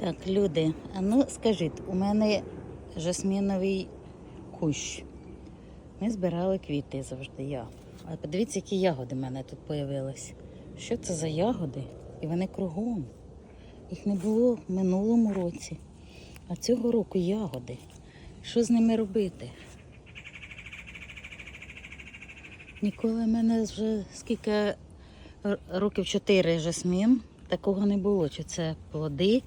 Так, люди, а ну скажіть, у мене жасміновий кущ. Ми збирали квіти завжди я. А подивіться, які ягоди в мене тут появились. Що це за ягоди? І вони кругом. Їх не було в минулому році. А цього року ягоди. Що з ними робити? Ніколи в мене вже скільки років чотири жасмін. Такого не було. Чи це плоди,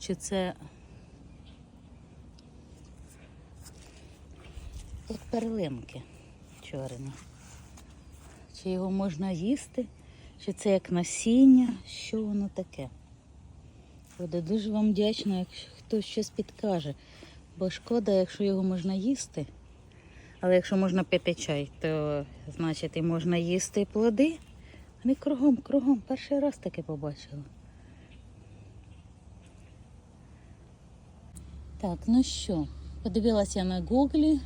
чи це як перлинки чорні. Чи його можна їсти, чи це як насіння, що воно таке. Буду дуже вам вдячна, якщо хтось щось підкаже. Бо шкода, якщо його можна їсти. Але якщо можна пити чай, то значить і можна їсти плоди. Вони кругом, кругом. Перший раз таке побачила. Так, ну що, подивилася я на гуглі.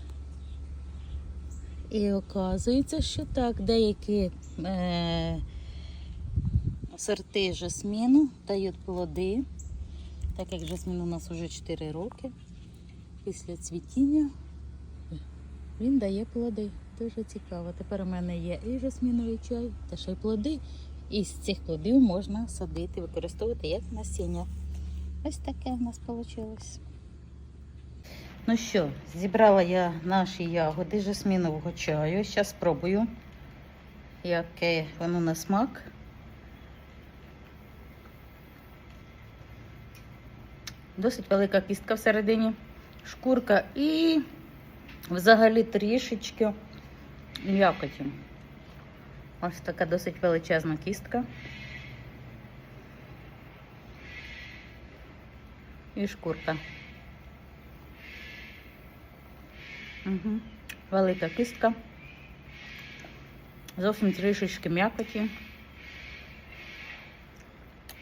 І оказується, що так, деякі е- сорти жасміну дають плоди. Так як жасмін у нас вже 4 роки. Після цвітіння він дає плоди. Дуже цікаво. Тепер у мене є і жасміновий чай, та ще й плоди. І з цих плодів можна садити, використовувати як насіння. Ось таке в нас вийшло. Ну що, зібрала я наші ягоди жасмінового чаю. Зараз спробую, яке воно на смак. Досить велика кістка всередині, шкурка і взагалі трішечки м'якоті. Ось така досить величезна кістка. І шкурка. Угу. Велика кістка. Зовсім трішечки м'якоті.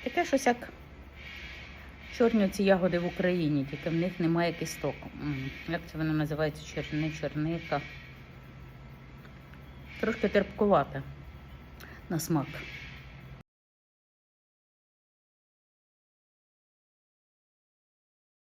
Таке щось як чорні ці ягоди в Україні, тільки в них немає кісток. Як це воно називається? Чорни, чорника. Трошки терпкувате на смак.